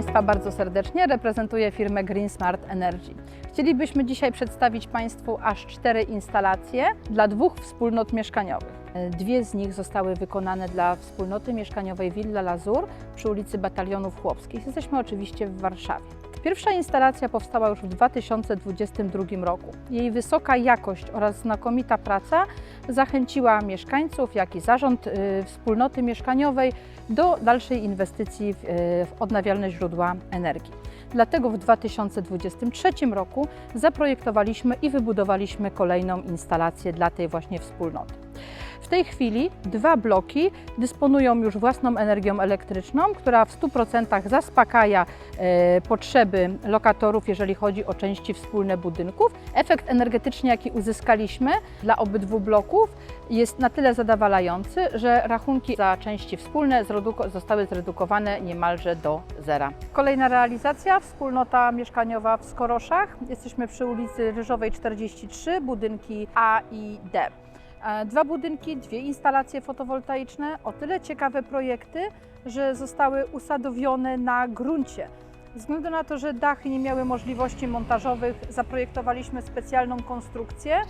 Monika bardzo serdecznie, reprezentuję firmę Green Smart Energy. Chcielibyśmy dzisiaj przedstawić Państwu aż cztery instalacje dla dwóch wspólnot mieszkaniowych. Dwie z nich zostały wykonane dla wspólnoty mieszkaniowej Villa Lazur przy ulicy Batalionów Chłopskich. Jesteśmy oczywiście w Warszawie. Pierwsza instalacja powstała już w 2022 roku. Jej wysoka jakość oraz znakomita praca zachęciła mieszkańców, jak i zarząd y, wspólnoty mieszkaniowej do dalszej inwestycji w, y, w odnawialne źródła energii. Dlatego w 2023 roku zaprojektowaliśmy i wybudowaliśmy kolejną instalację dla tej właśnie wspólnoty. W tej chwili dwa bloki dysponują już własną energią elektryczną, która w 100% zaspokaja e, potrzeby lokatorów, jeżeli chodzi o części wspólne budynków. Efekt energetyczny, jaki uzyskaliśmy dla obydwu bloków, jest na tyle zadowalający, że rachunki za części wspólne zostały zredukowane niemalże do zera. Kolejna realizacja, wspólnota mieszkaniowa w Skoroszach. Jesteśmy przy ulicy Ryżowej 43, budynki A i D. E, Dwa budynki, dwie instalacje fotowoltaiczne, o tyle ciekawe projekty, że zostały usadowione na gruncie. Ze względu na to, że dachy nie miały możliwości montażowych, zaprojektowaliśmy specjalną konstrukcję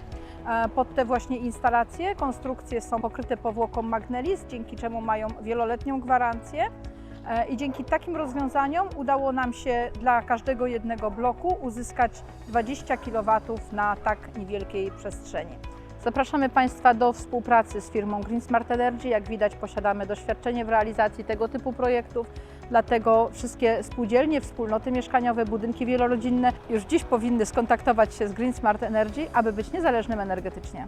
e, pod te właśnie instalacje. Konstrukcje są pokryte powłoką Magnelis, dzięki czemu mają wieloletnią gwarancję. E, I dzięki takim rozwiązaniom udało nam się dla każdego jednego bloku uzyskać 20 kW na tak niewielkiej przestrzeni. Zapraszamy Państwa do współpracy z firmą Green Smart Energy. Jak widać, posiadamy doświadczenie w realizacji tego typu projektów. Dlatego wszystkie spółdzielnie, wspólnoty mieszkaniowe, budynki wielorodzinne już dziś powinny skontaktować się z Green Smart Energy, aby być niezależnym energetycznie.